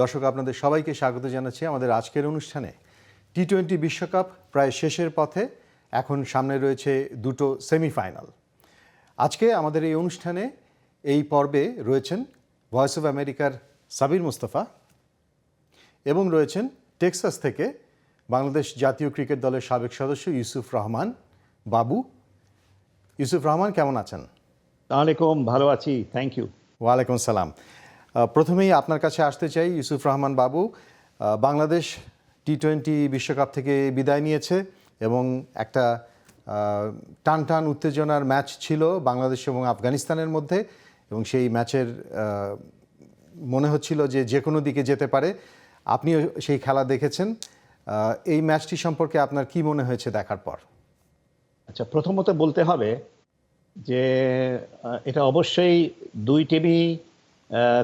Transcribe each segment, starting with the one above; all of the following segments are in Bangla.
দর্শক আপনাদের সবাইকে স্বাগত জানাচ্ছি আমাদের আজকের অনুষ্ঠানে। টি টোয়েন্টি বিশ্বকাপ প্রায় শেষের পথে এখন সামনে রয়েছে দুটো সেমিফাইনাল। আজকে আমাদের এই অনুষ্ঠানে এই পর্বে রয়েছেন ভয়েস অফ আমেরিকার সাবির মুস্তফা এবং রয়েছেন টেক্সাস থেকে বাংলাদেশ জাতীয় ক্রিকেট দলের সাবেক সদস্য ইউসুফ রহমান বাবু। ইউসুফ রহমান কেমন আছেন? আলাইকুম ভালো আছি থ্যাংক ইউ ওয়ালাইকুম সালাম প্রথমেই আপনার কাছে আসতে চাই ইউসুফ রহমান বাবু। বাংলাদেশ টি টোয়েন্টি বিশ্বকাপ থেকে বিদায় নিয়েছে এবং একটা টান টান উত্তেজনার ম্যাচ ছিল বাংলাদেশ এবং আফগানিস্তানের মধ্যে এবং সেই ম্যাচের মনে হচ্ছিল যে যে কোনো দিকে যেতে পারে। আপনিও সেই খেলা দেখেছেন। এই ম্যাচটি সম্পর্কে আপনার কি মনে হয়েছে দেখার পর? আচ্ছা প্রথমত বলতে হবে যে এটা অবশ্যই দুই টিমই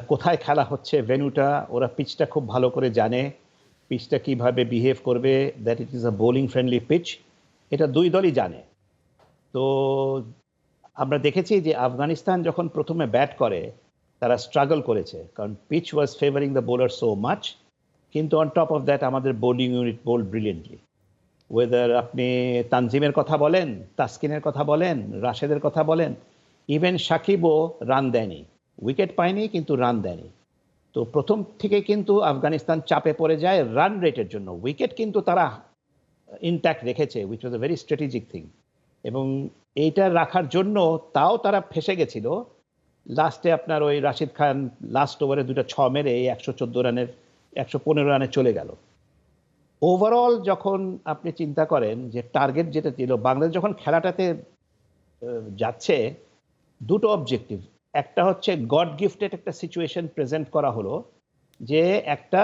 কোথায় খেলা হচ্ছে ভেন্যুটা ওরা পিচটা খুব ভালো করে জানে। পিচটা কীভাবে বিহেভ করবে that it is a bowling friendly pitch এটা দুই দলই জানে। তো, আমরা দেখেছি যে আফগানিস্তান যখন প্রথমে ব্যাট করে, তারা স্ট্রাগল করেছে, কারণ pitch was favouring the bowler so much কিন্তু অন টপ অফ দ্যাট আমাদের bowling unit bowl brilliantly whether আপনি তানজিমের কথা বলেন, তাসকিনের কথা বলেন, রাশেদের কথা বলেন ইভেন সাকিবও রান দেয়নি। উইকেট পায়নি, কিন্তু রান দেয়নি। তো প্রথম থেকে কিন্তু আফগানিস্তান চাপে পড়ে যায় রান রেটের জন্য। উইকেট কিন্তু তারা ইনট্যাক্ট রেখেছে which was a very strategic thing এবং এইটা রাখার জন্য তাও তারা ফেসে গেছিল। লাস্টে আপনার ওই রাশিদ খান লাস্ট ওভারে দুটো ছ মেরে একশো চোদ্দ রানের, একশো পনেরো রানে চলে গেল। ওভারঅল যখন আপনি চিন্তা করেন যে টার্গেট যেটা ছিল বাংলাদেশ যখন খেলাটাতে যাচ্ছে, দুটো অবজেক্টিভ একটা হচ্ছে গড গিফটেড একটা সিচুয়েশন প্রেজেন্ট করা হলো যে একটা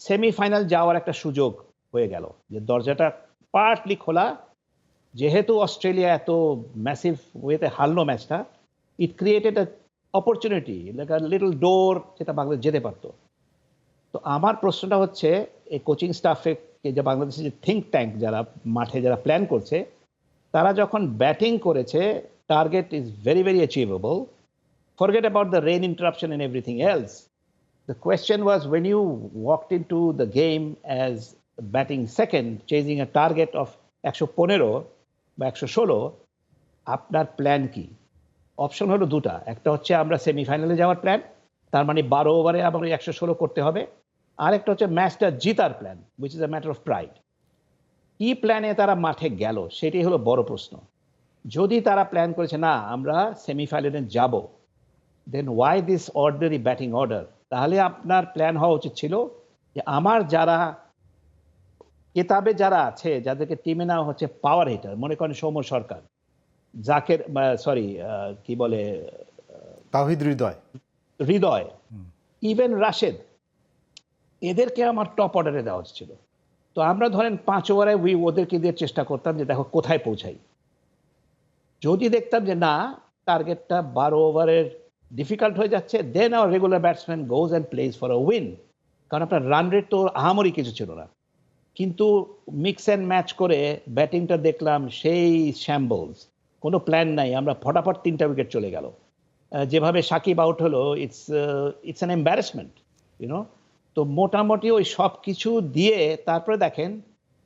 সেমিফাইনাল যাওয়ার একটা সুযোগ হয়ে গেল। যে দরজাটা পার্টলি খোলা, যেহেতু অস্ট্রেলিয়া এত ম্যাসিভ ওয়েতে হারলো ম্যাচটা it created opportunity like little door যেটা বাংলাদেশ যেতে পারতো। তো আমার প্রশ্নটা হচ্ছে, এই কোচিং স্টাফে যে বাংলাদেশের যে থিঙ্ক ট্যাঙ্ক যারা মাঠে যারা প্ল্যান করছে, তারা যখন ব্যাটিং করেছে target is very very achievable forget about the rain interruption and everything else. The question was when you walked into the game as batting second, chasing a target of একশো পনেরো বা একশো ষোলো আপনার প্ল্যান কি? অপশন হলো দুটা। একটা হচ্ছে আমরা সেমিফাইনালে যাওয়ার প্ল্যান তার মানে বারো ওভারে ওই একশো ষোলো করতে হবে। আর একটা হচ্ছে ম্যাচটা জিতার plan which is a matter of pride কি প্ল্যানে তারা মাঠে গেল? সেটাই হলো বড় প্রশ্ন। যদি তারা প্ল্যান করেছে না আমরা সেমিফাইনালে যাব then why this order batting order তাহলে আপনার প্ল্যান হওয়া উচিত ছিল যে আমার যারা কেতাবে যারা আছে যাদেরকে টিমে নেওয়া হচ্ছে পাওয়ার হিটার মনে করেন সৌম্য সরকার জাকের সরি কি বলে তাহিদ হৃদয়। হৃদয় ইভেন রাশেদ এদেরকে আমার টপ অর্ডারে দেওয়া ছিল তো আমরা ধরেন পাঁচ ওভারে উই ওদেরকে দিয়ে চেষ্টা করতাম যে দেখো কোথায় পৌঁছাই। যদি দেখতাম যে না টার্গেটটা বারো ওভারের ডিফিকাল্ট হয়ে যাচ্ছে then our regular batsman goes and plays for a win কারণ আপনার রান রেট তো আহামরি কিছু ছিল না। কিন্তু মিক্স অ্যান্ড ম্যাচ করে ব্যাটিংটা দেখলাম সেই শ্যাম্বলস কোনো প্ল্যান নাই, আমরা ফটাফট তিনটা উইকেট চলে গেল। যেভাবে সাকিব আউট হলো it's it's an embarrassment you know তো মোটামুটি ওই সব কিছু দিয়ে তারপরে দেখেন,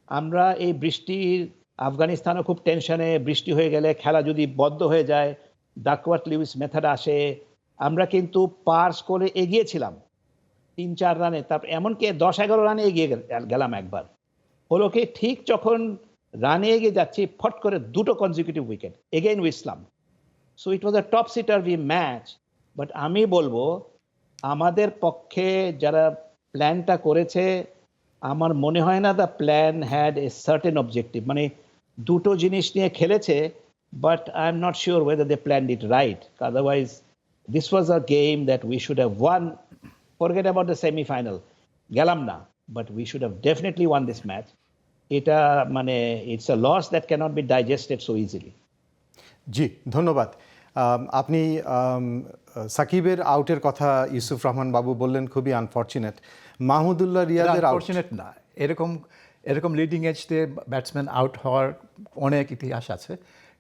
আমরা এই বৃষ্টির আফগানিস্তানও খুব টেনশনে বৃষ্টি হয়ে গেলে খেলা যদি বদ্ধ হয়ে যায় ডাকওয়ার্ট লিউইস মেথড আসে আমরা কিন্তু পার্স করে এগিয়েছিলাম। তিন, চার রানে, তারপর এমনকি দশ, এগারো রানে এগিয়ে গেলাম একবার। হলো কি, ঠিক যখন রানে এগিয়ে যাচ্ছি, ফট করে দুটো consecutive wicket again উইসলাম so it was a top sitter we match but আমি বলব, আমাদের পক্ষে যারা প্ল্যানটা করেছে, আমার মনে হয় না the plan had a certain objective মানে দুটো জিনিস নিয়ে খেলেছে but I am not sure whether they plan it right otherwise this was a game that we should have won forget about the semifinal গেলাম না but we should have definitely won this match এটা মানে it's a loss that cannot be digested so easily জি ধন্যবাদ আপনি সাকিবের আউটের কথা ইউসুফ রহমান বাবু বললেন খুবই আনফর্চুনেট মাহমুদুল্লাহ রিয়াদের আউট আনফর্চুনেট না এরকম এরকম লিডিং এজতে ব্যাটসম্যান আউট হওয়ার অনেক ইতিহাস আছে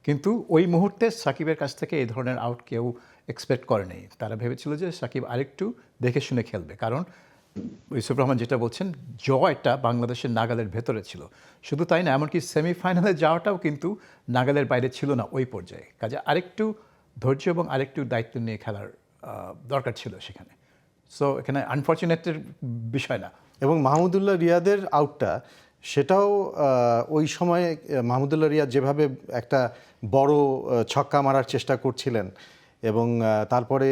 কিন্তু ওই মুহূর্তে সাকিবের কাছ থেকে এই ধরনের আউট কেউ এক্সপেক্ট করেনি তারা ভেবেছিল যে সাকিব আরেকটু দেখে শুনে খেলবে। কারণ ইউসুফ রহমান যেটা বলছেন, জয়টা বাংলাদেশের নাগালের ভেতরে ছিল। শুধু তাই না, এমনকি সেমিফাইনালে যাওয়াটাও কিন্তু নাগালের বাইরে ছিল না ওই পর্যায়ে। কাজে আরেকটু ধৈর্য এবং আরেকটু দায়িত্ব নিয়ে খেলার দরকার ছিল সেখানে। সো এখানে আনফর্চুনেটের বিষয় না। এবং মাহমুদুল্লাহ রিয়াদের আউটটা সেটাও ওই সময়ে মাহমুদুল্লাহ রিয়াদ যেভাবে একটা বড় ছক্কা মারার চেষ্টা করছিলেন এবং তারপরে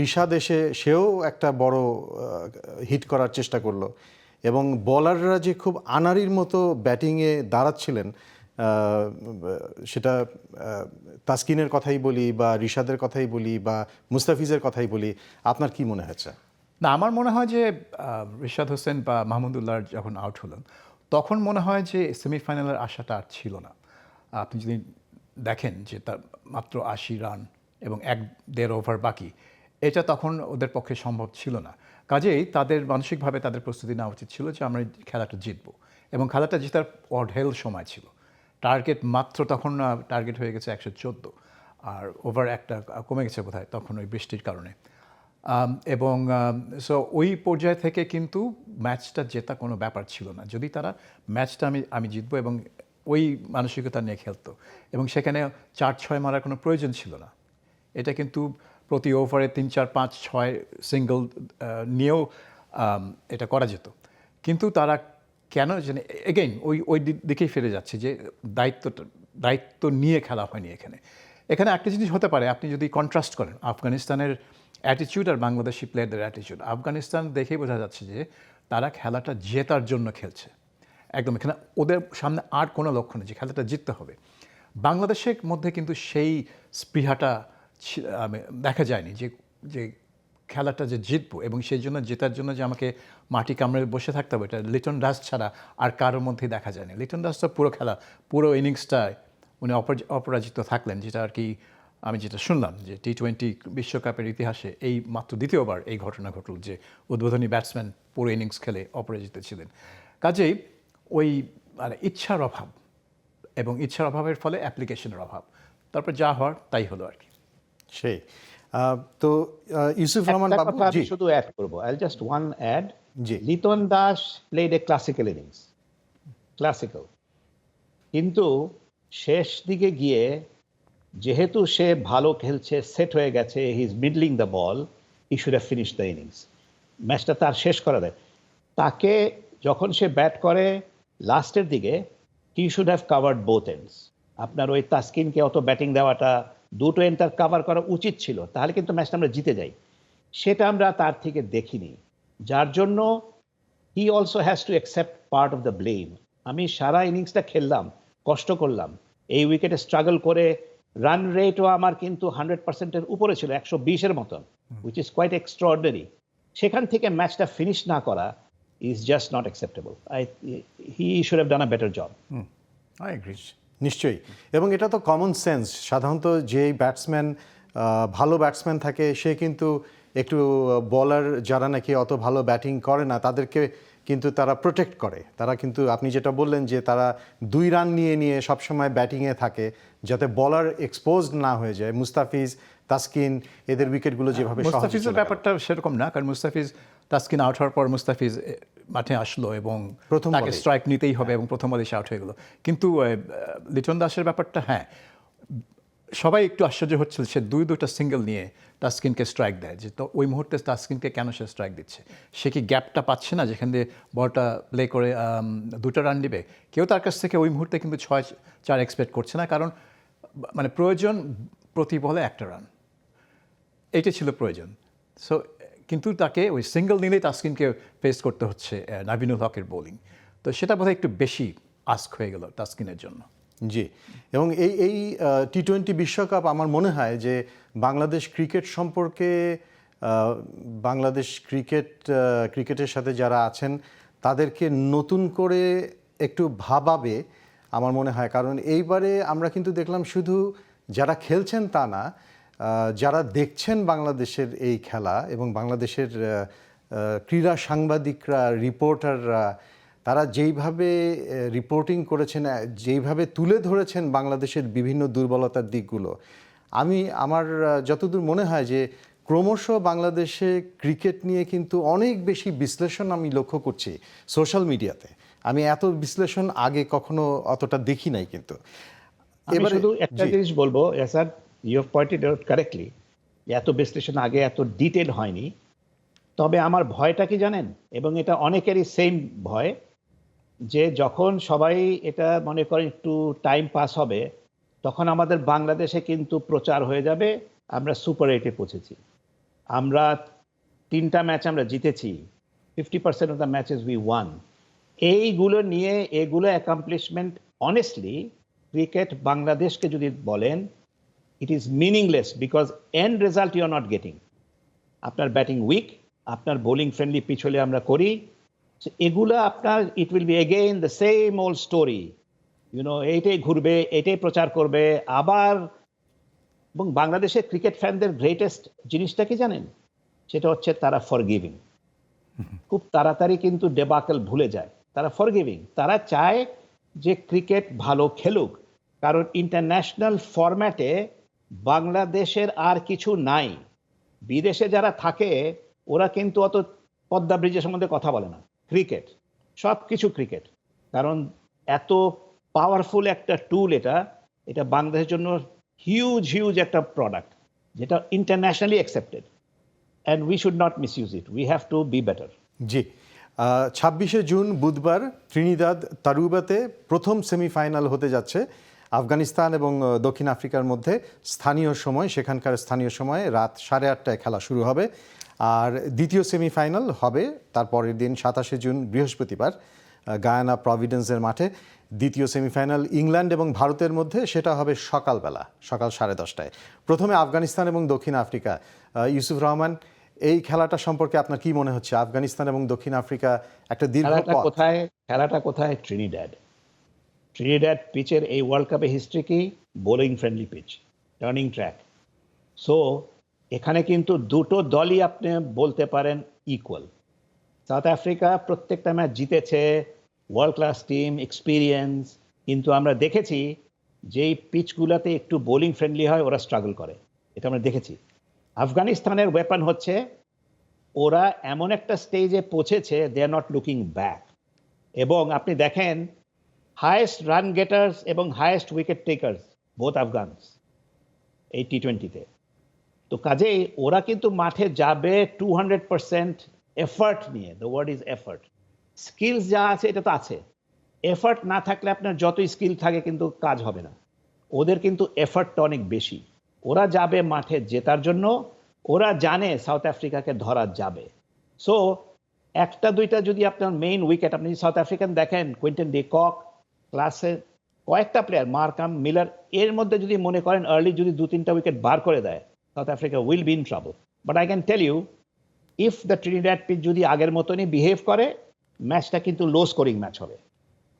রিশাদ এসে সেও একটা বড় হিট করার চেষ্টা করল। এবং বলাররা যে খুব আনারির মতো ব্যাটিংয়ে দাঁড়াচ্ছিলেন সেটা তাসকিনের কথাই বলি বা রিশাদের কথাই বলি বা মুস্তাফিজের কথাই বলি, আপনার কি মনে হয়েছে? না, আমার মনে হয় যে রিশাদ হোসেন বা মাহমুদুল্লাহ যখন আউট হলেন, তখন মনে হয় যে সেমিফাইনালের আশাটা আর ছিল না। আপনি যদি দেখেন যে তার মাত্র আশি রান এবং এক দেড় ওভার বাকি। এটা তখন ওদের পক্ষে সম্ভব ছিল না। কাজেই তাদের মানসিকভাবে তাদের প্রস্তুতি নেওয়া উচিত ছিল যে, আমরা খেলাটা জিতবো। এবং খেলাটা জেতার অঢেল সময় ছিল। টার্গেট মাত্র তখন টার্গেট হয়ে গেছে একশো চোদ্দ। আর ওভার একটা কমে গেছে বোধহয় তখন ওই বৃষ্টির কারণে। এবং সো ওই পর্যায় থেকে কিন্তু ম্যাচটা জেতা কোনো ব্যাপার ছিল না। যদি তারা ম্যাচটা আমি আমি জিতবো এবং ওই মানসিকতা নিয়ে খেলতো। এবং সেখানে চার ছয় মারার কোনো প্রয়োজন ছিল না। এটা কিন্তু প্রতি ওভারে তিন, চার, পাঁচ, ছয় সিঙ্গল নিয়েও এটা করা যেত। কিন্তু তারা কেন জানে এগেইন ওই ওই দিকেই ফিরে যাচ্ছে যে দায়িত্বটা, দায়িত্ব নিয়ে খেলা হয়নি এখানে। এখানে একটা জিনিস হতে পারে, আপনি যদি কন্ট্রাস্ট করেন, আফগানিস্তানের অ্যাটিচিউড আর বাংলাদেশি প্লেয়ারদের অ্যাটিচিউড আফগানিস্তান দেখেই বোঝা যাচ্ছে যে তারা খেলাটা জেতার জন্য খেলছে। একদম, এখানে ওদের সামনে আর কোনো লক্ষ্য নেই যে খেলাটা জিততে হবে। বাংলাদেশের মধ্যে কিন্তু সেই স্পৃহাটা দেখা যায়নি যে যে খেলাটা যে জিতবো এবং সেই জন্য, জেতার জন্য যে আমাকে মাটি কামড়ে বসে থাকতে হবে, এটা লিটন দাস ছাড়া আর কারোর মধ্যেই দেখা যায়নি। লিটন দাস তো পুরো খেলা, পুরো ইনিংসটায় উনি অপর- অপরাজিত থাকলেন, যেটা আর কি আমি যেটা শুনলাম যে টি টোয়েন্টি বিশ্বকাপের ইতিহাসে এই মাত্র দ্বিতীয়বার এই ঘটনা ঘটল যে উদ্বোধনী ব্যাটসম্যান পুরো ইনিংস খেলে অপরাজিত ছিলেন। কাজেই ওই মানে ইচ্ছার অভাব এবং ইচ্ছার অভাবের ফলে অ্যাপ্লিকেশনের অভাব। তারপর যা হওয়ার তাই হলো আর কি। সেই। তো ইউসুফ রহমান বাবু জি। শুধু অ্যাড করব। I just want add G. Liton Das played a classical innings classical কিন্তু শেষ দিকে গিয়ে যেহেতু সে ভালো খেলছে সেট হয়ে গেছে he is middling the ball he should have finish the innings ম্যাচটা তার শেষ করা দেয়। তাকে যখন সে ব্যাট করে লাস্টের দিকে he should have covered both ends আপনার ওই তাস্কিনকে অত ব্যাটিং দেওয়াটা দুটো এন্ড তার কাভার করা উচিত ছিল, তাহলে কিন্তু ম্যাচটা আমরা জিতে যাই। সেটা আমরা তার থেকে দেখিনি। যার জন্য he also has to accept part of the blame আমি সারা ইনিংসটা খেললাম, কষ্ট করলাম। এই উইকেটে স্ট্রাগল করে রান রেটও আমার কিন্তু হান্ড্রেড পার্সেন্টের উপরে ছিল, একশো বিশের মতন উইচ ইজ কোয়াইট এক্সট্রাঅর্ডিনারি সেখান থেকে ম্যাচটা ফিনিশ না করা is just not acceptable I he should have done a better job I agree নিশ্চয়ই। এবং এটা তো কমন সেন্স সাধারণত যেই ব্যাটসম্যান ভালো ব্যাটসম্যান থাকে সে কিন্তু একটু বলার যারা নাকি অত ভালো ব্যাটিং করে না তাদেরকে কিন্তু তারা প্রোটেক্ট করে। তারা কিন্তু আপনি যেটা বললেন যে তারা দুই রান নিয়ে নিয়ে সবসময় ব্যাটিংয়ে থাকে যাতে বলার এক্সপোজড না হয়ে যায়। মুস্তাফিজ তাসকিন এদের উইকেটগুলো যেভাবে মুস্তাফিজের ব্যাপারটা সেরকম না কারণ মুস্তাফিজ তাস্কিন আউট হওয়ার পর মুস্তাফিজ মাঠে আসলো এবং প্রথম তাকে স্ট্রাইক নিতেই হবে এবং প্রথম বলে সে আউট হয়ে গেল। কিন্তু লিটন দাসের ব্যাপারটা হ্যাঁ সবাই একটু আশ্চর্য হচ্ছিল সে দুই দুটো সিঙ্গেল নিয়ে তাস্কিনকে স্ট্রাইক দেয় যে তো ওই মুহূর্তে তাস্কিনকে কেন সে স্ট্রাইক দিচ্ছে? সে কি গ্যাপটা পাচ্ছে না যেখান দিয়ে বলটা প্লে করে দুটো রান দিবে কেউ তার কাছ থেকে ওই মুহূর্তে কিন্তু ছয় চার এক্সপেক্ট করছে না কারণ মানে প্রয়োজন প্রতি বলে একটা রান এইটা ছিল প্রয়োজন। সো কিন্তু তাকে ওই সিঙ্গেল নিলেই তাসকিনকে ফেস করতে হচ্ছে নাবিনুল হকের বোলিং তো সেটা বোধহয় একটু বেশি আস্ক হয়ে গেল তাসকিনের জন্য। জি, এবং এই এই টি টোয়েন্টি বিশ্বকাপ আমার মনে হয় যে বাংলাদেশ ক্রিকেট সম্পর্কে বাংলাদেশ ক্রিকেট ক্রিকেটের সাথে যারা আছেন, তাদেরকে নতুন করে একটু ভাবাবে আমার মনে হয়। কারণ এইবারে আমরা কিন্তু দেখলাম শুধু যারা খেলছেন তা না যারা দেখছেন বাংলাদেশের এই খেলা এবং বাংলাদেশের ক্রীড়া সাংবাদিকরা রিপোর্টাররা তারা যেইভাবে রিপোর্টিং করেছেন যেইভাবে তুলে ধরেছেন বাংলাদেশের বিভিন্ন দুর্বলতার দিকগুলো আমি আমার যতদূর মনে হয় যে ক্রমশ বাংলাদেশে ক্রিকেট নিয়ে কিন্তু অনেক বেশি বিশ্লেষণ আমি লক্ষ্য করছি সোশ্যাল মিডিয়াতে। আমি এত বিশ্লেষণ আগে কখনো অতটা দেখি নাই কিন্তু। এবার শুধু একটা জিনিস বলব you have pointed out correctly এত বিশ্লেষণ আগে এত ডিটেল হয়নি, তবে আমার ভয়টা কি জানেন? এবং এটা অনেকেরই সেম ভয়, যে যখন সবাই এটা মনে করেন একটু টাইম পাস হবে, তখন আমাদের বাংলাদেশে কিন্তু প্রচার হয়ে যাবে, আমরা সুপার এইটে পৌঁছেছি। আমরা তিনটা ম্যাচ আমরা জিতেছি fifty percent of the matches we won এইগুলো নিয়ে, এগুলো অ্যাকমপ্লিশমেন্ট অনেস্টলি ক্রিকেট বাংলাদেশকে যদি বলেন it is meaningless because end result you are not getting আপনার ব্যাটিং উইক আপনার বোলিং ফ্রেন্ডলি পিচ হলে আমরা করি এগুলো আপনার it will be again the same old story you know এইটাই ঘুরবে এটাই প্রচার করবে, আবার, এবং বাংলাদেশের ক্রিকেট ফ্যানদের গ্রেটেস্ট জিনিসটা কি জানেন? সেটা হচ্ছে তারা ফর ফরগিভিং খুব তাড়াতাড়ি কিন্তু ডেবাকেল ভুলে যায়। তারা ফর ফরগিভিং তারা চায় যে ক্রিকেট ভালো খেলুক। কারণ ইন্টারন্যাশনাল ফরম্যাটে বাংলাদেশের আর কিছু নাই। বিদেশে যারা থাকে, ওরা কিন্তু অত পদ্মা ব্রিজের সম্বন্ধে কথা বলে না। ক্রিকেট সব কিছু ক্রিকেট। কারণ এত পাওয়ারফুল একটা টুল এটা এটা বাংলাদেশের জন্য হিউজ হিউজ একটা প্রোডাক্ট যেটা internationally accepted and we should not misuse it we have to be better জি ছাব্বিশে জুন বুধবার ত্রিনিদাদ তারুবাতে প্রথম সেমিফাইনাল হতে যাচ্ছে। আফগানিস্তান এবং দক্ষিণ আফ্রিকার মধ্যে স্থানীয় সময় সেখানকার স্থানীয় সময়ে রাত সাড়ে আটটায় খেলা শুরু হবে। আর দ্বিতীয় সেমিফাইনাল হবে তার পরের দিন সাতাশে জুন বৃহস্পতিবার গায়ানা প্রভিডেন্সের মাঠে। দ্বিতীয় সেমিফাইনাল ইংল্যান্ড এবং ভারতের মধ্যে সেটা হবে সকালবেলা সকাল সাড়ে দশটায়। প্রথমে আফগানিস্তান এবং দক্ষিণ আফ্রিকা। ইউসুফ রহমান এই খেলাটা সম্পর্কে আপনার কি মনে হচ্ছে? আফগানিস্তান এবং দক্ষিণ আফ্রিকা একটা দীর্ঘ কোথায় খেলাটা কোথায়? ট্রিনিড্যাড ট্রিনিড্যাড পিচের এই ওয়ার্ল্ড কাপের হিস্ট্রি কি bowling friendly pitch turning track so এখানে কিন্তু দুটো দলই আপনি বলতে পারেন ইকুয়াল সাউথ আফ্রিকা প্রত্যেকটা ম্যাচ জিতেছে ওয়ার্ল্ড ক্লাস টিম এক্সপিরিয়েন্স কিন্তু আমরা দেখেছি যেই পিচগুলোতে একটু বোলিং ফ্রেন্ডলি হয়, ওরা স্ট্রাগল করে। এটা আমরা দেখেছি। আফগানিস্তানের ওয়েপন হচ্ছে, ওরা এমন একটা স্টেজে পৌঁছেছে they are not looking back এবং আপনি দেখেন হায়েস্ট রান গেটার্স এবং highest wicket takers both Afghans এই টি টোয়েন্টিতে তো কাজেই ওরা কিন্তু মাঠে যাবে টু হান্ড্রেড পার্সেন্ট এফার্ট নিয়ে। The word is effort skills যা আছে, এটা তো আছে। এফার্ট না থাকলে আপনার যতই স্কিল থাকে কিন্তু কাজ হবে না। ওদের কিন্তু এফার্টটা অনেক বেশি। ওরা যাবে মাঠে জেতার জন্য। ওরা জানে সাউথ আফ্রিকাকে ধরা যাবে। সো একটা দুইটা যদি আপনার মেইন উইকেট আপনি সাউথ আফ্রিকান দেখেন কুইন্টন ডি কক ক্লাসে কয়েকটা প্লেয়ার মার্কাম মিলার এর মধ্যে যদি মনে করেন আর্লি যদি দু তিনটা উইকেট বার করে দেয় South Africa will be in trouble but I can tell you if the Trinidad pitch যদি আগের মতনই বিহেভ করে ম্যাচটা কিন্তু লো স্কোরিং ম্যাচ হবে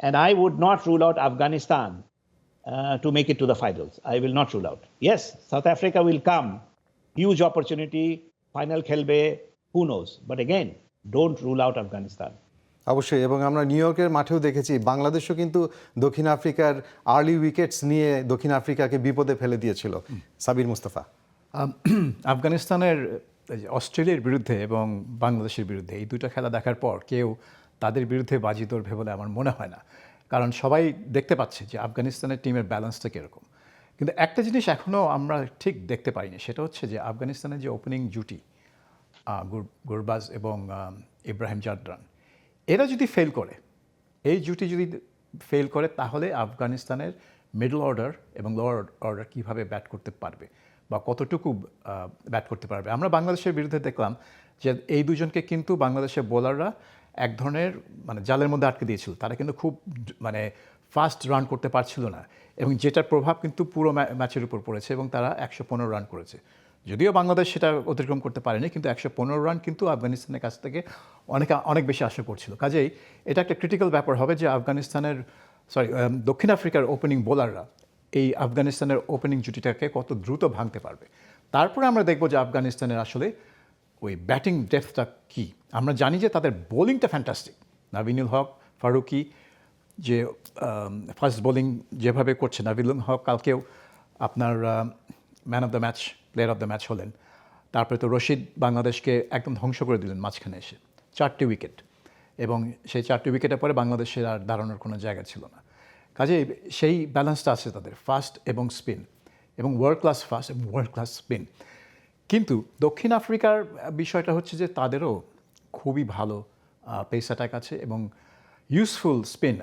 I would not rule out Afghanistan uh, to make it to the finals. I will not rule out. Yes, South Africa will come, huge opportunity, final khelbe, who knows. But again, don't rule out Afghanistan. অবশ্যই, এবং আমরা নিউ ইয়র্কের মাঠেও দেখেছি, বাংলাদেশও কিন্তু দক্ষিণ আফ্রিকার আর্লি উইকেটস নিয়ে দক্ষিণ আফ্রিকাকে বিপদে ফেলে দিয়েছিল। সাবির মুস্তাফা। আফগানিস্তানের অস্ট্রেলিয়ার বিরুদ্ধে এবং বাংলাদেশের বিরুদ্ধে এই দুটো খেলা দেখার পর কেউ তাদের বিরুদ্ধে বাজি ধরবে বলে আমার মনে হয় না। কারণ সবাই দেখতে পাচ্ছে যে আফগানিস্তানের টিমের ব্যালেন্সটা কীরকম। কিন্তু একটা জিনিস এখনও আমরা ঠিক দেখতে পাইনি, সেটা হচ্ছে যে আফগানিস্তানের যে ওপেনিং জুটি গুরবাজ এবং ইব্রাহিম জাদরান এরা যদি ফেল করে, এই জুটি যদি ফেল করে, তাহলে আফগানিস্তানের মিডল অর্ডার এবং লোয়ার অর্ডার কীভাবে ব্যাট করতে পারবে বা কতটুকু ব্যাট করতে পারবে। আমরা বাংলাদেশের বিরুদ্ধে দেখলাম যে এই দুজনকে কিন্তু বাংলাদেশের বোলাররা এক ধরনের মানে জালের মধ্যে আটকে দিয়েছিল। তারা কিন্তু খুব মানে ফাস্ট রান করতে পারছিল না এবং যেটার প্রভাব কিন্তু পুরো ম্যাচের উপর পড়েছে এবং তারা একশো পনেরো রান করেছে। যদিও বাংলাদেশ সেটা অতিক্রম করতে পারেনি, কিন্তু একশো পনেরো রান কিন্তু আফগানিস্তানের কাছ থেকে অনেক অনেক বেশি আশা করছিল। কাজেই এটা একটা ক্রিটিক্যাল ব্যাপার হবে যে আফগানিস্তানের সরি দক্ষিণ আফ্রিকার ওপেনিং বোলাররা এই আফগানিস্তানের ওপেনিং জুটিটাকে কত দ্রুত ভাঙতে পারবে। তারপরে আমরা দেখব যে আফগানিস্তানের আসলে ওই ব্যাটিং ডেপথটা কী। আমরা জানি যে তাদের বোলিংটা ফ্যান্টাস্টিক নাবিনুল হক, ফারুকি, যে ফার্স্ট বোলিং যেভাবে করছে, নাবিনুল হক কালকেও আপনার man of the match player of the match হলেন। তারপরে তো রশিদ বাংলাদেশকে একদম ধ্বংস করে দিলেন মাঝখানে এসে। চারটি উইকেট এবং সেই চারটি উইকেটের পরে বাংলাদেশের আর দাঁড়ানোর কোনো জায়গা ছিল না। কাজে সেই ব্যালেন্সটা আছে তাদের ফাস্ট এবং স্পিন এবং ওয়ার্ল্ড ক্লাস ফাস্ট এবং ওয়ার্ল্ড ক্লাস স্পিন কিন্তু দক্ষিণ আফ্রিকার বিষয়টা হচ্ছে যে তাদেরও খুবই ভালো পেস অ্যাটাক আছে এবং ইউজফুল স্পিন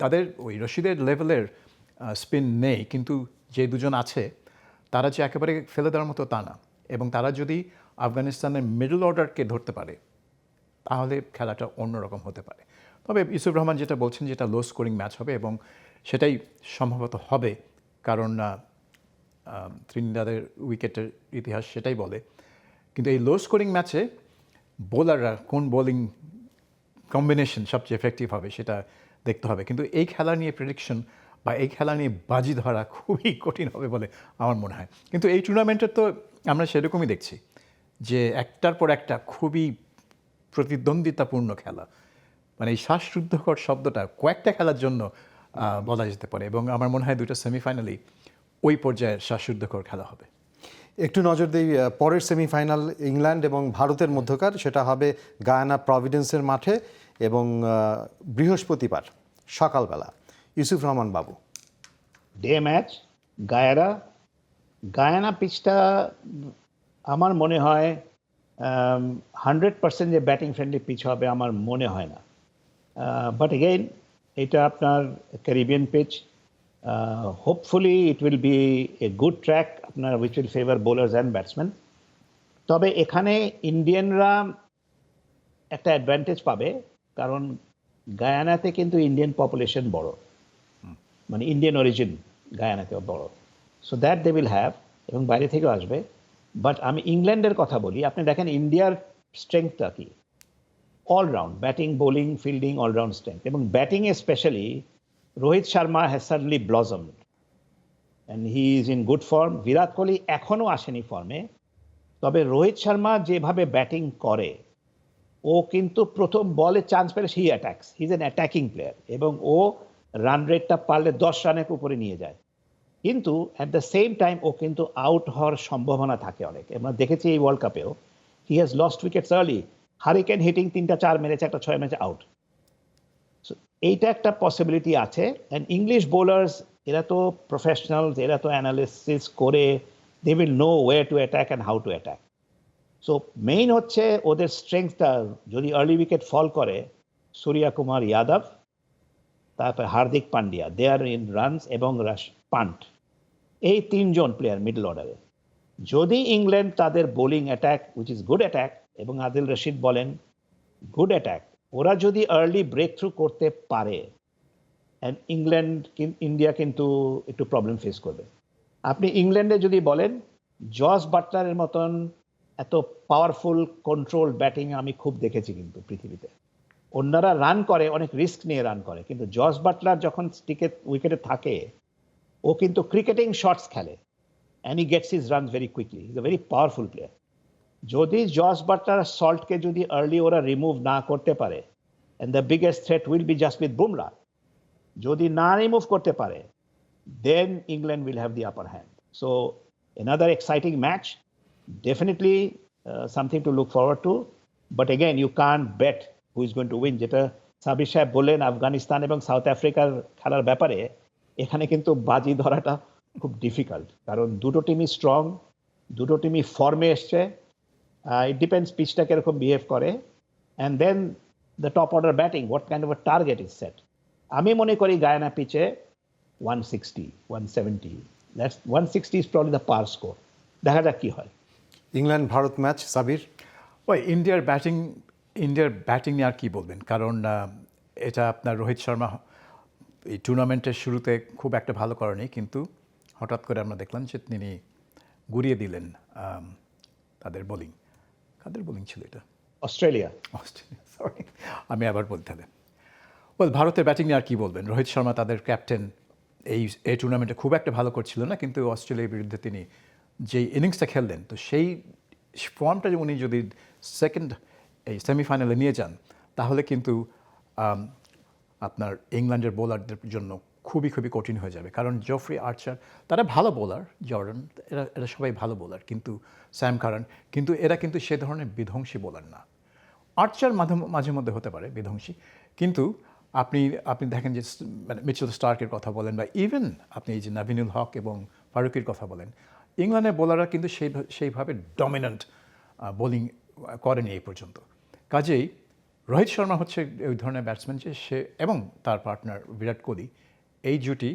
তাদের ওই রশিদের লেভেলের স্পিন নেই। কিন্তু যে দুজন আছে তারা যে একেবারে ফেলে দেওয়ার মতো তা না। এবং তারা যদি আফগানিস্তানের মিডল অর্ডারকে ধরতে পারে, তাহলে খেলাটা অন্যরকম হতে পারে। তবে ইউসুফ রহমান যেটা বলছেন যেটা লো স্কোরিং ম্যাচ হবে এবং সেটাই সম্ভবত হবে, কারণ ত্রিনিদাদের উইকেটের ইতিহাস সেটাই বলে। কিন্তু এই লো স্কোরিং ম্যাচে বোলাররা কোন বোলিং কম্বিনেশন সবচেয়ে এফেক্টিভ হবে সেটা দেখতে হবে। কিন্তু এই খেলা নিয়ে প্রেডিকশন বা এই খেলা নিয়ে বাজি ধরা খুবই কঠিন হবে বলে আমার মনে হয়। কিন্তু এই টুর্নামেন্টের তো আমরা সেরকমই দেখছি যে একটার পর একটা খুবই প্রতিদ্বন্দ্বিতাপূর্ণ খেলা। মানে এই শ্বাসরুদ্ধকর শব্দটা কয়েকটা খেলার জন্য বলা যেতে পারে এবং আমার মনে হয় দুটো সেমিফাইনালি ওই পর্যায়ের শ্বাসরুদ্ধকর খেলা হবে। একটু নজর দিই পরের সেমিফাইনাল ইংল্যান্ড এবং ভারতের মধ্যকার, সেটা হবে গায়ানা প্রভিডেন্সের মাঠে এবং বৃহস্পতিবার সকালবেলা। ইউসুফ রহমান বাবু। ডে ম্যাচ গায়ারা, গায়ানা পিচটা আমার মনে হয় হান্ড্রেড পার্সেন্ট যে ব্যাটিং ফ্রেন্ডলি পিচ হবে আমার মনে হয় না। বাট এগেইন এটা আপনার Caribbean pitch hopefully it will be a good track আপনার which will favour bowlers and batsman তবে এখানে ইন্ডিয়ানরা একটা অ্যাডভান্টেজ পাবে, কারণ গায়ানাতে কিন্তু ইন্ডিয়ান পপুলেশন বড়। মানে ইন্ডিয়ান অরিজিন গায়ানাতে বড়। So that they will have এবং বাইরে থেকেও আসবে। বাট আমি ইংল্যান্ডের কথা বলি, আপনি দেখেন ইন্ডিয়ার স্ট্রেংথটা কি? Allround batting bowling fielding allround strength এবং ব্যাটিংয়ে specially Rohit Sharma has suddenly blossomed and he is in good form Virat Kohli এখনও আসেনি ফর্মে তবে রোহিত শর্মা যেভাবে ব্যাটিং করে, ও কিন্তু প্রথম বলে চান্স পেলে সেই attacks he is an attacking player এবং ও রান রেটটা পারলে দশ রানের উপরে নিয়ে যায়। কিন্তু অ্যাট দ্য সেম টাইম ও কিন্তু আউট হওয়ার সম্ভাবনা থাকে অনেক। আমরা দেখেছি এই world কাপেও he has lost wickets early hurricane hitting তিনটা চার মেরেছে, একটা ছয় মেরেছে আউট এইটা একটা পসিবিলিটি আছে। অ্যান্ড ইংলিশ বোলার্স এরা তো প্রফেশনালস এরা তো অ্যানালিসিস করে they will know way to attack and how to attack so main হচ্ছে ওদের স্ট্রেংথটা যদি আর্লি উইকেট ফল করে সূর্যা কুমার যাদব তারপর Hardik Pandya they are in runs এবং পান্ট এই তিনজন প্লেয়ার মিডল অর্ডারে যদি ইংল্যান্ড তাদের bowling attack which is good attack এবং আদিল রশিদ বলেন গুড অ্যাটাক ওরা যদি আর্লি ব্রেক থ্রু করতে পারে অ্যান্ড ইংল্যান্ড ইন্ডিয়া কিন্তু একটু প্রবলেম ফেস করবে। আপনি ইংল্যান্ডে যদি বলেন জস বাটলারের মতন এত পাওয়ারফুল কন্ট্রোল ব্যাটিং আমি খুব দেখেছি কিন্তু পৃথিবীতে। অন্যরা রান করে অনেক রিস্ক নিয়ে রান করে। কিন্তু জস বাটলার যখন স্টিকে উইকেটে থাকে ও কিন্তু ক্রিকেটিং শটস খেলে। And he gets is run very quickly is a very powerful player যদি জস বাটলার সল্টকে যদি আর্লি ওরা রিমুভ না করতে পারে and the biggest threat will be Jasprit Bumrah যদি না রিমুভ করতে পারে then England will have the upper hand so another exciting match definitely uh, something to look forward to. But again you can't who is going to win যেটা সাবির সাহেব বললেন আফগানিস্তান এবং সাউথ আফ্রিকার খেলার ব্যাপারে এখানে কিন্তু বাজি ধরাটা খুব ডিফিকাল্ট কারণ দুটো টিমই স্ট্রং দুটো টিমই ফর্মে এসছে ইট ডিপেন্ডস পিচটা কীরকম বিহেভ করে and then the top order batting what kind of target is set আমি মনে করি গায়না পিচে one sixty one seventy that's one sixty is probably the par score দেখা যাক কি হয়। ইংল্যান্ড ভারত ম্যাচ সাবির? ওই ইন্ডিয়ার ব্যাটিং ইন্ডিয়ার ব্যাটিং নিয়ে আর কী বলবেন? কারণ এটা আপনার রোহিত শর্মা এই টুর্নামেন্টের শুরুতে খুব একটা ভালো করেনি কিন্তু হঠাৎ করে আমরা দেখলাম যে তিনি গুড়িয়ে দিলেন তাদের বোলিং কাদের বোলিং ছিল এটা? অস্ট্রেলিয়া। অস্ট্রেলিয়া সরি আমি আবার বলতে হবে বল ভারতের ব্যাটিং নিয়ে আর কী বলবেন? রোহিত শর্মা তাদের ক্যাপ্টেন এই এই টুর্নামেন্টে খুব একটা ভালো করছিল না কিন্তু অস্ট্রেলিয়ার বিরুদ্ধে তিনি যেই ইনিংসটা খেললেন তো সেই ফর্মটা উনি যদি সেকেন্ড এই সেমিফাইনালে নিয়ে যান, তাহলে কিন্তু আপনার ইংল্যান্ডের বোলারদের জন্য খুবই খুবই কঠিন হয়ে যাবে। কারণ জফরি আর্চার তারা ভালো বোলার জর্ডন এরা এরা সবাই ভালো বোলার, কিন্তু স্যাম কারণ কিন্তু এরা কিন্তু সে ধরনের বিধ্বংসী বোলার না। আর্চার মাঝে মাঝে মধ্যে হতে পারে বিধ্বংসী, কিন্তু আপনি আপনি দেখেন যে মানে মিচেল স্টার্কের কথা বলেন বা ইভেন আপনি এই যে নাভিনুল হক এবং ফারুকির কথা বলেন, ইংল্যান্ডের বোলাররা কিন্তু সেই, সেইভাবে ডমিনেন্ট বোলিং করেনি এই পর্যন্ত। কাজেই রোহিত শর্মা হচ্ছে ওই ধরনের ব্যাটসম্যান যে সে এবং তার পার্টনার বিরাট কোহলি এই জুটি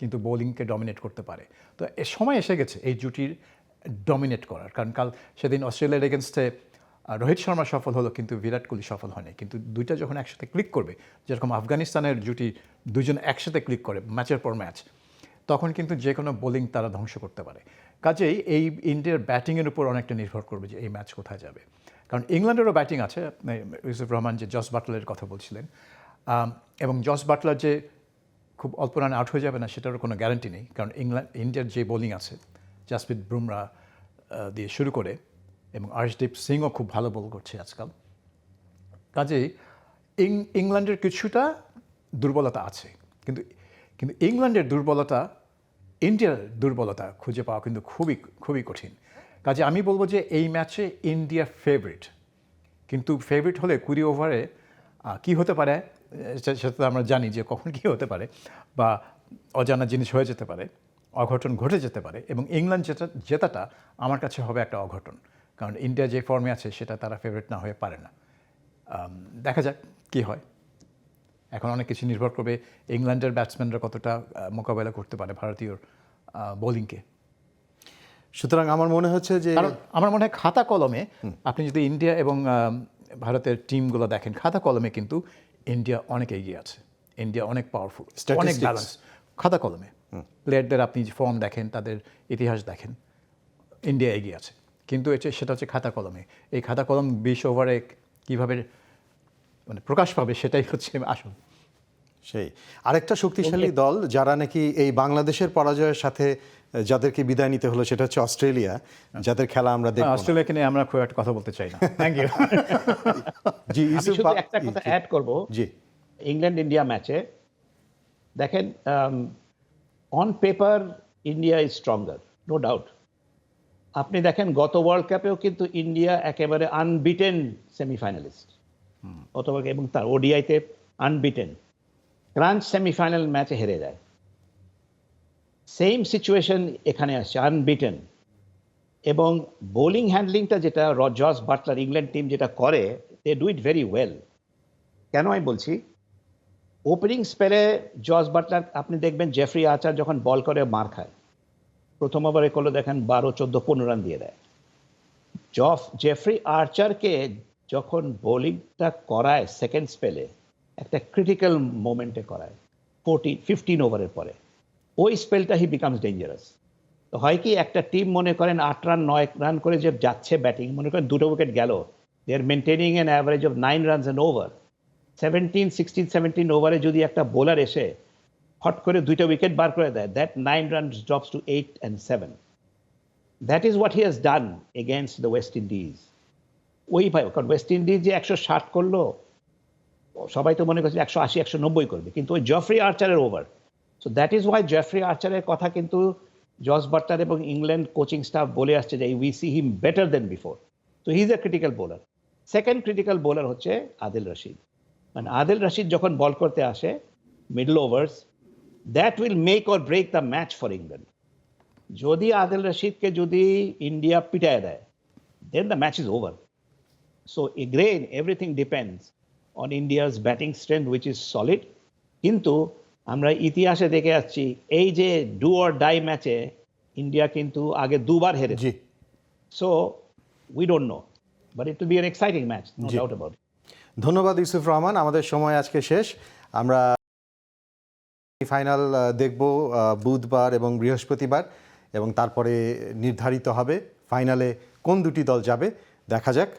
কিন্তু বোলিংকে ডমিনেট করতে পারে। তো এ সময় এসে গেছে এই জুটির ডমিনেট করার। কারণ কাল সেদিন অস্ট্রেলিয়ার এগেনস্টে রোহিত শর্মা সফল হলো কিন্তু বিরাট কোহলি সফল হয়নি। কিন্তু দুইটা যখন একসাথে ক্লিক করবে, যেরকম আফগানিস্তানের জুটি দুজন একসাথে ক্লিক করে ম্যাচের পর ম্যাচ তখন কিন্তু যে কোনো বোলিং তারা ধ্বংস করতে পারে। কাজেই এই ইন্ডিয়ার ব্যাটিংয়ের উপর অনেকটা নির্ভর করবে যে এই ম্যাচ কোথায় যাবে। কারণ ইংল্যান্ডেরও ব্যাটিং আছে ইউসুফ রহমান যে জস বাটলারের কথা বলছিলেন। এবং জস বাটলার যে খুব অল্প রানে আউট হয়ে যাবে না, সেটারও কোনো গ্যারান্টি নেই, কারণ ইংল্যান্ড, ইন্ডিয়ার যে বোলিং আছে, জাসপ্রীত বুমরা দিয়ে শুরু করে, এবং আর্শদীপ সিংও খুব ভালো বল করছে আজকাল। কাজেই ইংল্যান্ডের কিছুটা দুর্বলতা আছে, কিন্তু কিন্তু ইংল্যান্ডের দুর্বলতা, ইন্ডিয়ার দুর্বলতা খুঁজে পাওয়া কিন্তু খুবই খুবই কঠিন। কাজে আমি বলব যে এই ম্যাচে ইন্ডিয়া ফেভারিট কিন্তু ফেভারিট হলে কুড়ি ওভারে কি হতে পারে সেটা তো আমরা জানি যে কখন কী হতে পারে, বা অজানা জিনিস হয়ে যেতে পারে, অঘটন ঘটে যেতে পারে, এবং ইংল্যান্ড যেটা জেতাটা আমার কাছে হবে একটা অঘটন। কারণ ইন্ডিয়া যে ফর্মে আছে, সেটা তারা ফেভারিট না হয়ে পারে না। দেখা যাক কি হয়। এখন অনেক কিছু নির্ভর করবে ইংল্যান্ডের ব্যাটসম্যানরা কতটা মোকাবেলা করতে পারে ভারতীয় বোলিংকে সুতরাং আমার মনে হচ্ছে যে আমার মনে হয় খাতা কলমে আপনি যদি ইন্ডিয়া এবং ভারতের টিমগুলো দেখেন খাতা কলমে কিন্তু ইন্ডিয়া অনেক এগিয়ে আছে। ইন্ডিয়া অনেক পাওয়ারফুল অনেক ব্যালেন্স খাতা কলমে। প্লেয়ারদের আপনি যে ফর্ম দেখেন তাদের ইতিহাস দেখেন ইন্ডিয়া এগিয়ে আছে। কিন্তু এটা সেটা হচ্ছে খাতা কলমে। এই খাতা কলম বিশ ওভারে কীভাবে মানে প্রকাশ পাবে সেটাই হচ্ছে আসল সেই। আরেকটা শক্তিশালী দল যারা নাকি এই বাংলাদেশের পরাজয়ের সাথে যাদেরকে বিদায় নিতে হলো সেটা হচ্ছে অস্ট্রেলিয়া। যাদের খেলা আমরা দেখব। অস্ট্রেলিয়াকে নিয়ে আমরা খুব একটা কথা বলতে চাই না। থ্যাংক ইউ জি শুধু একটা কথা অ্যাড করব। জি। ইংল্যান্ড ইন্ডিয়া ম্যাচে দেখেন on paper India is stronger no doubt আপনি দেখেন গত ওয়ার্ল্ড কাপেও কিন্তু ইন্ডিয়া একেবারে আনবিটেন সেমিফাইনালিস্ট অথবা এবং তার ওডিআইতে আনবিটেন ক্রাঞ্চ সেমিফাইনাল ম্যাচে হেরে যায়। সেম সিচুয়েশন এখানে আসছে আনবিটেন এবং বোলিং হ্যান্ডলিংটা যেটা জস বাটলার ইংল্যান্ড টিম যেটা করে they do it very well কেন আমি বলছি? ওপেনিং স্পেলে জস বাটলার আপনি দেখবেন জেফরি আচার যখন বল করে, মার খায়। প্রথম ওভারে করলে, দেখেন বারো, চোদ্দ, পনেরো রান দিয়ে দেয়। জফ জেফরি আর্চারকে যখন বোলিংটা করায় সেকেন্ড স্পেলে একটা ক্রিটিক্যাল মোমেন্টে করায় ফোরটিন ফিফটিন ওভারের পরে। ওই স্পেলটা হি বিকামস ডেঞ্জারাস তো হয় কি একটা টিম মনে করেন আট রান নয় রান করে যে যাচ্ছে ব্যাটিং মনে করেন দুটো উইকেট গেল they are maintaining an average of nine runs and over seventeen sixteen seventeen ওভারে যদি একটা বোলার এসে হট করে দুইটা উইকেট বার করে দেয় that nine run drops to eight and seven that is what he has done against the West Indies ওই ভাই, কারণ ওয়েস্ট ইন্ডিজ যে একশো ষাট করল, সবাই তো মনে করছে একশো আশি, একশো নব্বই করবে, কিন্তু ওই জফরি আর্চারের over so that is why Jofra আর্চারের কথা কিন্তু জস বার্টার এবং ইংল্যান্ড কোচিং স্টাফ বলে আসছে যে we see him better then before তো he is a critical bowler second critical bowler হচ্ছে আদিল রশিদ মানে আদিল রশিদ যখন বল করতে আসে middle overs that will make or break the match for England যদি আদিল রশিদকে যদি ইন্ডিয়া পিটায় দেয় then the match is over So again, everything depends on India's batting strength, which is solid. কিন্তু আমরা ইতিহাসে দেখে আসছি এই যে ডু অর ডাই ম্যাচে ইন্ডিয়া কিন্তু আগে দুবার হেরেছে। জি। So we don't know but it to be an exciting match no. Doubt about ধন্যবাদ ইউসুফ রহমান আমাদের সময় আজকে শেষ। আমরা ফাইনাল দেখব বুধবার এবং বৃহস্পতিবার এবং তারপরে নির্ধারিত হবে ফাইনালে কোন দুটি দল যাবে দেখা যাক।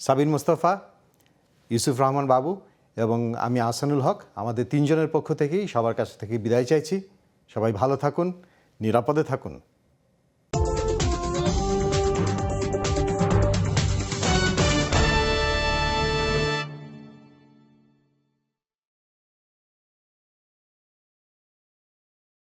সাবিন মুস্তফা ইউসুফ রহমান বাবু এবং আমি আসানুল হক, আমাদের তিনজনের পক্ষ থেকেই সবার কাছ থেকে বিদায় চাইছি। সবাই ভালো থাকুন, নিরাপদে থাকুন।